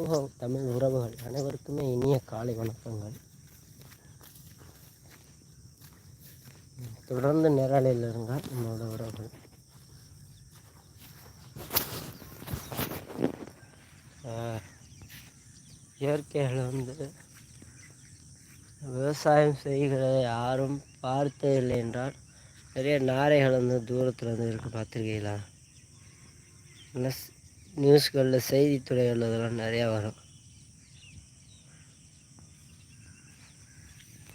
ஓஹோ தமிழ் உறவுகள் அனைவருக்குமே இனிய காலை வணக்கங்கள். தொடர்ந்து நிரலில் இருங்க நம்மளோட உறவுகள். இயற்கையில் வந்து விவசாயம் செய்கிறதை யாரும் பார்த்ததில்லை என்றால் நிறைய நாரைகள் வந்து தூரத்தில் வந்து இருக்கு பார்த்துருக்கீங்களா? நியூஸ்களில் செய்தித்துறைகள் அதெல்லாம் நிறையா வரும்.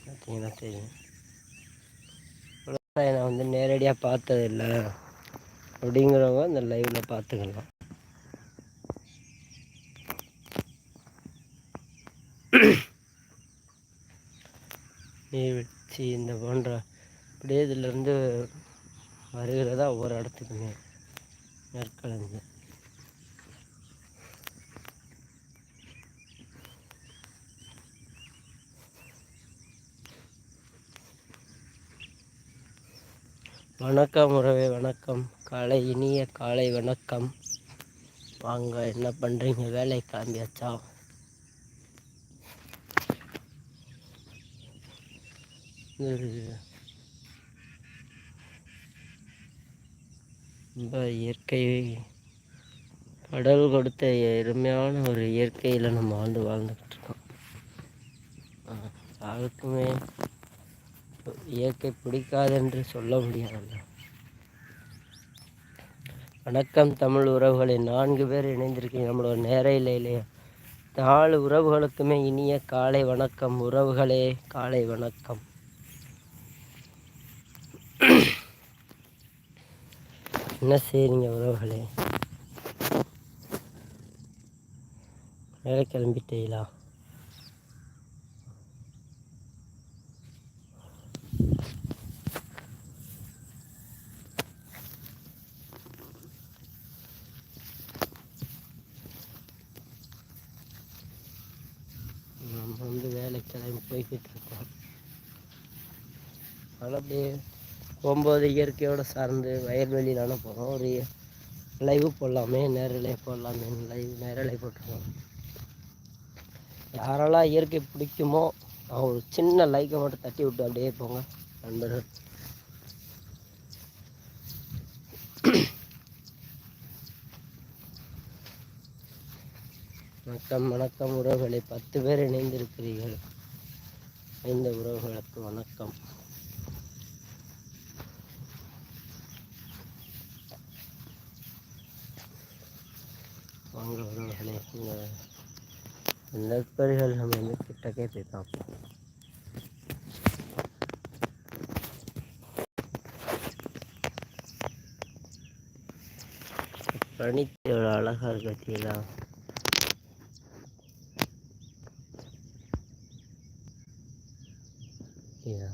பார்த்தீங்கன்னா தெரியும். நான் வந்து நேரடியாக பார்த்ததில்லை. அப்படிங்கிறவங்க அந்த லைவில் பார்த்துக்கலாம். நீர்வீழ்ச்சி இந்த போன்ற அப்படியே இதிலேருந்து வருகிறதா ஒவ்வொரு இடத்துக்குமே. நெற்கலந்து வணக்கம் உறவே வணக்கம். காலை இனிய காலை வணக்கம். வாங்க என்ன பண்ணுறீங்க வேலை கிளம்பியாச்சா? ரொம்ப இயற்கை கடல் கொடுத்த எருமையான ஒரு இயற்கையில் நம்ம வாழ்ந்து வாழ்ந்துக்கிட்டு இருக்கோம். யாருக்குமே இயற்கை பிடிக்காது என்று சொல்ல முடியாது? வணக்கம் தமிழ் உறவுகளை. நான்கு பேர் இணைந்திருக்கீங்க நம்மளோட நேர இல்லையா நாலு உறவுகளுக்குமே இனிய காலை வணக்கம். உறவுகளே காலை வணக்கம். என்ன செய்றீங்க உறவுகளே? வேலை கிளம்பிட்டீங்களா? நம்ம வந்து வேலைக்கு கிளம்பி போய்கிட்டு இருக்கோம். அதனால் அப்படியே போகும்போது இயற்கையோடு சார்ந்து வயல்வெளியிலான போகிறோம் ஒரு லைவு போடலாமே நேரலை போடலாமே லைவ் நேரலை போட்டுருக்கோம். யாரெல்லாம் இயற்கை பிடிக்குமோ ஒரு சின்ன லைக்கை மட்டும் தட்டி விட்டு அப்படியே போங்க நண்பர்கள். வணக்கம் வணக்கம் உறவுகளை. பத்து பேர் இணைந்திருக்கிறீர்கள். இந்த உறவுகளுக்கு வணக்கம். வாங்க உறவுகளே. இந்த நம்ம வந்து கிட்டக்கே போய் பார்ப்போம் பனித்து அழகாக இருக்கு பார்த்தீங்களா Yeah.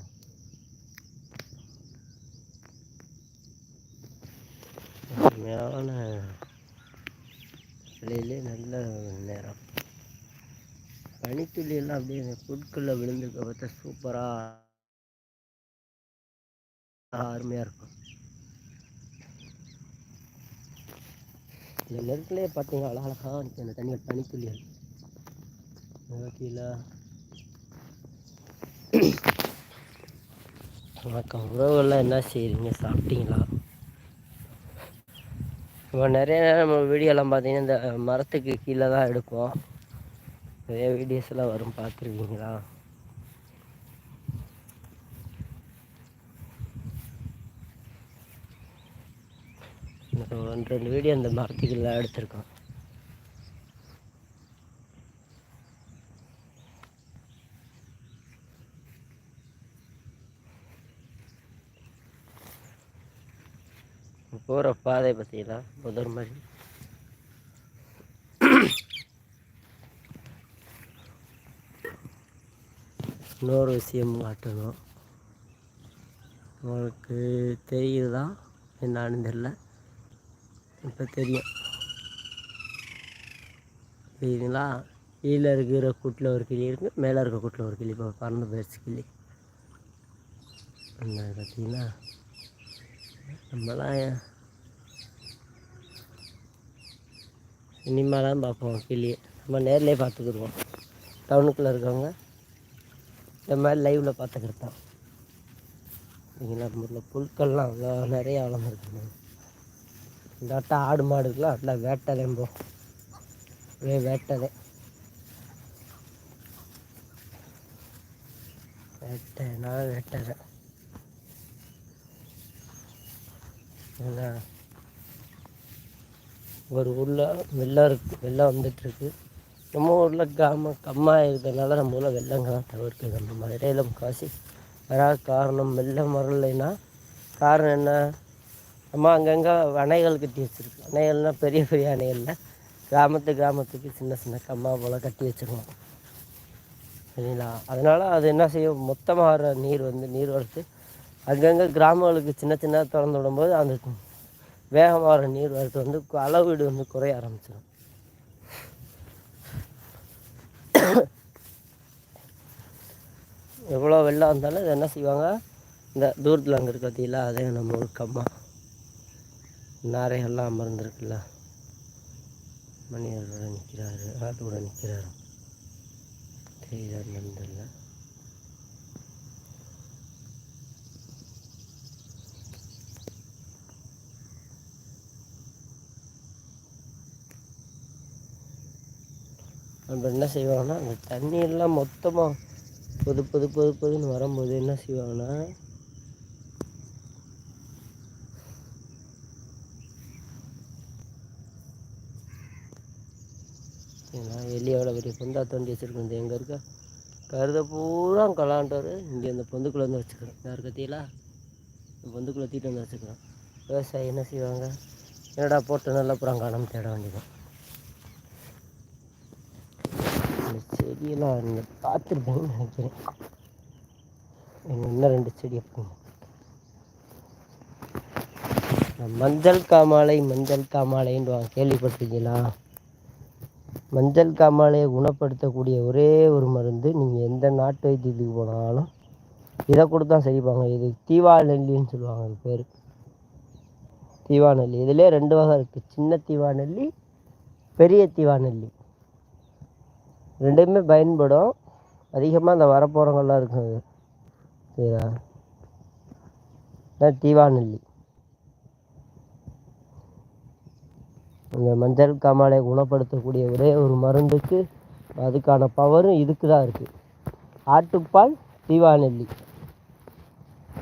அருமையான வெளியிலே நல்ல நேரம் பனித்துளி எல்லாம் அப்படியே புட்குள்ளே விழுந்திருக்க பார்த்தா சூப்பராக அருமையாக இருக்கும். இந்த நெருக்கிலே பார்த்தீங்கன்னா அழகழகாக அந்த தண்ணியில் பனித்துளிகள் கீழே. வணக்கம். உறவுகள்லாம் என்ன செய்கிறீங்க சாப்பிட்டீங்களா? இப்போ நிறைய நேரம் நம்ம வீடியோலாம் பார்த்தீங்கன்னா இந்த மரத்துக்கு கீழே தான் எடுப்போம். நிறைய வீடியோஸ்லாம் வரும் பார்த்துருக்கீங்களா? ஒன்று ரெண்டு வீடியோ அந்த மரத்துக்குள்ள எடுத்திருக்கோம். போகிற பாதை பார்த்தீங்களா முதல் மாதிரி இன்னொரு விஷயம் காட்டணும். உங்களுக்கு தெரியுதா? என்னான்னு தெரில இப்போ தெரியும். தெரியுதுங்களா கீழே இருக்கிற கூட்டில் ஒரு கிளி இருக்குது மேலே இருக்கிற கூட்டில் ஒரு கிளி. இப்போ பறந்து போயிடுச்சு கிளி. அந்த பார்த்தீங்கன்னா நம்மலாம் சினிமாலாம் பார்ப்போம் கிளி. நம்ம நேர்லேயே பார்த்துக்குருவோம் டவுனுக்குள்ளே இருக்கவங்க இந்த மாதிரி லைவில் பார்த்துக்கிட்டு தான். நீங்கள் நம்மள புல்கள்லாம் அவ்வளோ நிறைய வளர்ந்துருக்குங்க. இந்த ஆட்டம் ஆடு மாடுக்கெலாம் நல்லா வேட்டலையும் போ. ஒரே வேட்டலை வேட்டைனா வேட்டலை ஒரு ஊரில் வெள்ளம் இருக்குது வெள்ளம் வந்துட்டுருக்கு. நம்ம ஊரில் கிராம கம்மாக இருக்கிறதுனால நம்ம ஊரில் வெள்ளங்கள்லாம் தவிர்க்குது. நம்ம மதுரையில் முக்காசி வரா காரணம் வெள்ளம் வரலைன்னா காரணம் என்ன? நம்ம அங்கங்கே அணைகள் கட்டி வச்சுருக்கு. அணைகள்னால் பெரிய பெரிய அணைகளில் கிராமத்து கிராமத்துக்கு சின்ன சின்ன கம்மா போல் கட்டி வச்சுருக்கோம். சரிங்களா? அதனால் அது என்ன செய்யும்? மொத்தமாக வர நீர் வந்து நீர் வரத்து அங்கங்கே கிராமங்களுக்கு சின்ன சின்ன திறந்து விடும்போது அந்த வேகமாக வர நீர் வரத்து வந்து அளவீடு வந்து குறைய ஆரம்பிச்சிடும். எவ்வளோ வெள்ளம் வந்தாலும் இதை என்ன செய்வாங்க? இந்த தூரத்தில் அங்கே இருக்க அதே நம்ம ஒரு கம்மா நாரைகள்லாம் அமர்ந்திருக்குல்ல. மனிதரோட நிற்கிறாரு ஆட்டோட நிற்கிறாரு தெரியுதா நண்பர்ல நம்ம என்ன செய்வாங்கன்னா அந்த தண்ணியெல்லாம் மொத்தமாக பொது பொது பொது பொதுன்னு வரும்போது என்ன செய்வாங்கன்னா ஏன்னா எலி எவ்வளோ பெரிய பொந்தா தோண்டி வச்சுருக்கோம் எங்கே இருக்க? கருதை பூரா கலாண்டவர். இங்கே இந்த பொந்துக்குள்ளே வந்து வச்சுக்கிறோம் யார் கத்தியில? இந்த பொந்துக்குள்ளே தீட்டு வந்து வச்சுக்கிறோம் விவசாயி என்ன செய்வாங்க? என்னடா போட்டு நல்லா புறம் காணாமல் தேட வேண்டியது இந்த செடியெல்லாம் நீங்கள் பார்த்துருப்பீங்கன்னு நினைக்கிறேன். எங்க இன்னும் ரெண்டு செடி இருக்குங்க மஞ்சள் காமாலை மஞ்சள் காமாலைன்னு கேள்விப்பட்டிருக்கீங்களா? மஞ்சள் காமாலையை குணப்படுத்தக்கூடிய ஒரே ஒரு மருந்து நீங்கள் எந்த நாட்டு வைத்தியத்துக்கு போனாலும் இதை கொடுத்து தான் செய்வாங்க இது தீவா நெல்லின்னு சொல்லுவாங்க அது பேர். தீவா நெல்லி. இதுலேயே ரெண்டு வகை இருக்குது சின்ன தீவா நெல்லி பெரிய தீவா நெல்லி. ரெண்டுமே பயன்படும். அதிகமாக அந்த வரப்போகிறவங்களாம் இருக்கும் அது சரியா? இதான் தீவா இந்த மஞ்சள் காமாலை குணப்படுத்தக்கூடிய ஒரே ஒரு மருந்துக்கு அதுக்கான பவரும் இதுக்கு தான் இருக்குது ஆட்டுப்பால் தீவாநெல்லி.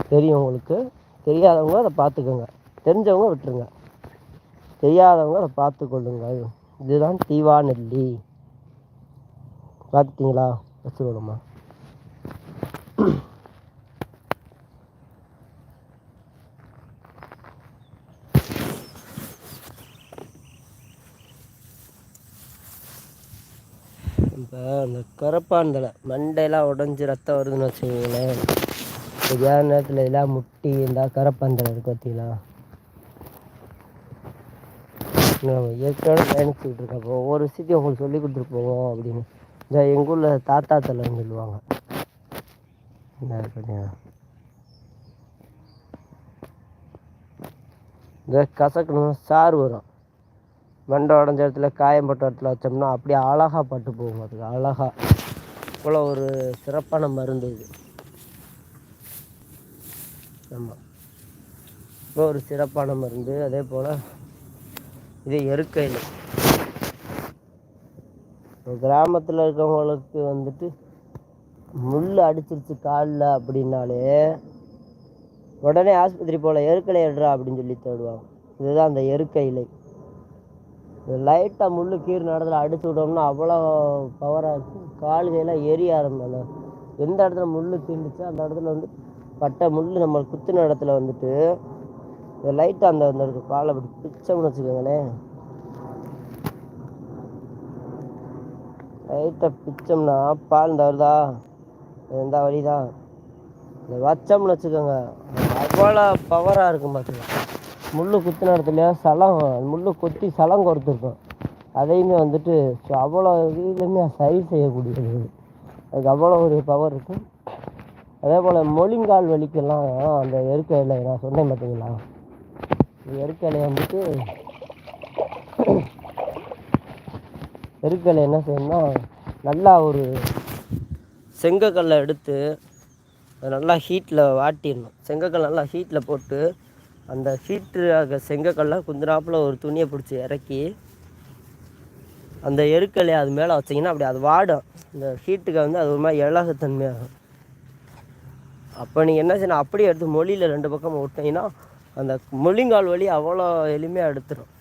தெரியும் உங்களுக்கு. தெரியாதவங்க அதை பார்த்துக்கோங்க. தெரிஞ்சவங்க விட்டுருங்க. தெரியாதவங்க அதை பார்த்துக்கொள்ளுங்கள். இதுதான் தீவாநெல்லி. பார்த்துட்டிங்களா? வச்சுக்கணுமா இப்போ அந்த கரப்பாந்தலை மண்டையெல்லாம் உடஞ்சி ரத்தம் வருதுன்னு வச்சுக்கோங்களேன். சரியான நேரத்தில் இதெல்லாம் முட்டி இருந்தால் கரப்பாந்தலை இருக்கு பார்த்தீங்களா? நம்ம ஏற்கனவே பயணிச்சுக்கிட்டு இருக்கோம். ஒவ்வொரு விஷயத்தையும் உங்களுக்கு சொல்லி கொடுத்துட்டு போவோம் அப்படின்னு. இந்த எங்கள் ஊரில் தாத்தா தலைன்னு சொல்லுவாங்க. என்ன இந்த கசக்கணும் சாறு வரும். மண்டை உடஞ்ச இடத்துல காயம்பட்ட இடத்துல வச்சோம்னா அப்படியே அழகா பட்டு போகும் அதுக்கு அழகா. இவ்வளோ ஒரு சிறப்பான மருந்து இது. ஆமாம் இவ்வளோ ஒரு சிறப்பான மருந்து அதே போல் இது எருக்கையில். கிராமத்தில் இருக்கவங்களுக்கு வந்துட்டு முள் அடிச்சிருச்சு காலில் அப்படின்னாலே உடனே ஆஸ்பத்திரி போல எருக்கலை எடுறா அப்படின்னு சொல்லி தேடுவாங்க. இதுதான் அந்த எருக்க இலை. லைட்டாக முள் கீறு நடத்துல அடித்து விட்டோம்னா அவ்வளோ பவராக இருக்கும் கால் கையெல்லாம் எரிய ஆரம்பிக்கும் எந்த இடத்துல முள் தீண்டுச்சோ அந்த இடத்துல வந்து பட்டை முள் நம்ம குத்துன இடத்துல வந்துட்டு லைட்டாக அந்த அந்த காலை அப்படி பிச்சோம்னு வச்சுக்கோங்களேன். லைட்டாக பிச்சோம்னா பால் இந்த வருதா? வழிதா வழிதான் இந்த வச்சோம்னு வச்சுக்கோங்க. அவ்வளோ பவராக இருக்கும் பார்த்துக்கலாம் முள் குத்தின இடத்துலையா சலம் முள் கொத்தி சலம் கொடுத்துருக்கோம் அதையுமே வந்துட்டு அவ்வளோ இதுலையுமே சரி செய்யக்கூடியது. அதுக்கு அவ்வளோ ஒரு பவர் இருக்கும். அதே போல் மொழிங்கால் வலிக்கெல்லாம் அந்த எருக்க இலை நான் சொன்னேன் பார்த்தீங்களா இந்த எருக்க இலையை வந்துட்டு எருக்கலை என்ன செய்யணும்னா நல்லா ஒரு செங்கக்கல்லை எடுத்து நல்லா ஹீட்டில் வாட்டிடணும். செங்கக்கல் நல்லா ஹீட்டில் போட்டு அந்த ஹீட்டு செங்கக்கல்லை குந்தினாப்பில் ஒரு துணியை பிடிச்சி இறக்கி அந்த எருக்கலையை அது மேலே வச்சிங்கன்னா அப்படி அது வாடும். இந்த ஹீட்டுக்கு வந்து அது ஒரு மாதிரி இலகத்தன்மையாகும். அப்போ நீங்கள் என்ன செய்யணும் அப்படியே எடுத்து மொழியில் ரெண்டு பக்கம் விட்டிங்கன்னா அந்த மொழிங்கால் வலி அவ்வளோ எளிமையாக எடுத்துடும்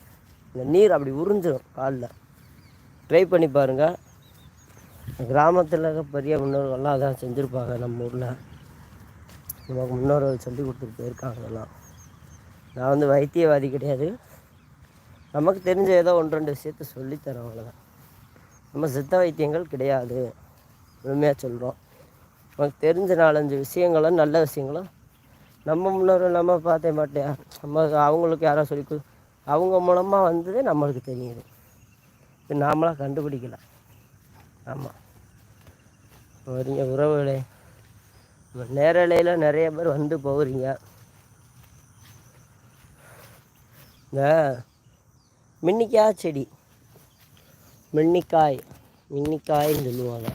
இந்த நீர் அப்படி உறிஞ்சிடும் காலில். ட்ரை பண்ணி பாருங்கள் கிராமத்தில் பெரிய முன்னோர்கள்லாம் அதான் செஞ்சுருப்பாங்க நம்ம ஊரில். நமக்கு முன்னோர்கள் சொல்லி கொடுத்துட்டு போயிருக்காங்க எல்லாம் நான் வந்து வைத்தியவாதி கிடையாது. நமக்கு தெரிஞ்ச ஏதோ ஒன்று ரெண்டு விஷயத்த சொல்லித்தரோம் அவ்வளோதான் நம்ம சித்த வைத்தியங்கள் கிடையாது. முழுமையாக சொல்கிறோம் நமக்கு தெரிஞ்ச நாலஞ்சு விஷயங்களும் நல்ல விஷயங்களும் நம்ம முன்னோர்கள் நம்ம பார்த்தே மாட்டேன் நம்ம அவங்களுக்கு யாரோ சொல்லி அவங்க மூலமாக வந்தது நம்மளுக்கு தெரியுது. இப்போ நாமளாக கண்டுபிடிக்கலாம் ஆமாம் வரீங்க உறவுகளே. நேரலையில் நிறைய பேர் வந்து போகிறீங்க இந்த மின்னிக்காய் செடி. மின்னிக்காய் மின்னிக்காய்ன்னு சொல்லுவாங்க.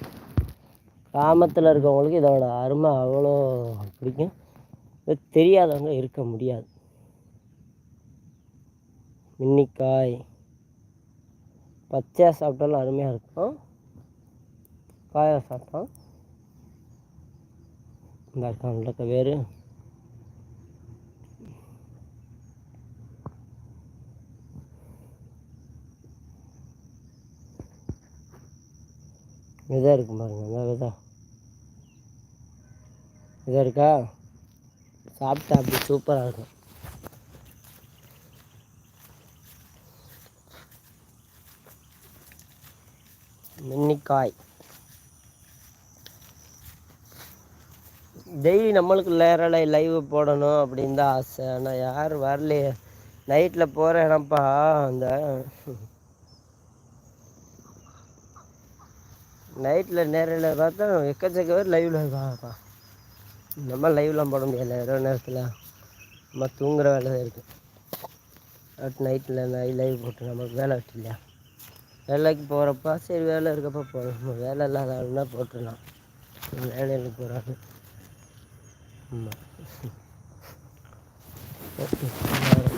கிராமத்தில் இருக்கவங்களுக்கு இதோட அருமை அவ்வளோ பிடிக்கும். தெரியாதவங்க இருக்க முடியாது. மின்னிக்காய் பச்சையாக சாப்பிட்டாலும் அருமையாக இருக்கும். காய சாப்பிட்டோம். இந்த இருக்க வேறு. விதை இருக்கு பாருங்க இந்த விதை. விதை இருக்கா? சாப்பிட்டா அப்படி சூப்பராக இருக்கும். மின்னிக்காய் டெய்லி நம்மளுக்கு நேரலை லைவ் போடணும் அப்படின்னு தான் ஆசை. ஆனால் யார் வரலையே. நைட்டில் போகிறேனப்பா அந்த நைட்டில் நேரில் பார்த்தா எக்கச்சக்க பேர் லைவில் இருக்காங்கப்பா. நம்ம லைவ்லாம் போட முடியல இரவு நேரத்தில் நம்ம தூங்குகிற வேலை தான் இருக்குது அட் நைட்டில் லைவ் போட்டு நமக்கு வேலை வெட்டி இல்லையா வேலைக்கு போகிறப்ப சரி வேலை இருக்கப்போ போகலாம் வேலை இல்லாத ஆளுனா போட்டுடலாம். வேலையில் போகிறாங்க ஆமாம்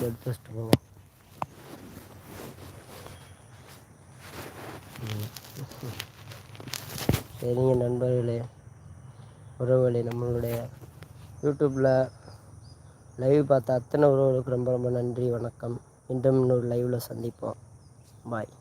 எடுத்து வச்சுட்டு போவோம். சரிங்க நண்பர்களே உறவுகளே நம்மளுடைய யூடியூப்பில் லைவ் பார்த்த அத்தனை உறவுகளுக்கு ரொம்ப ரொம்ப நன்றி வணக்கம். மீண்டும் இன்னொரு லைவில் சந்திப்போம். பாய்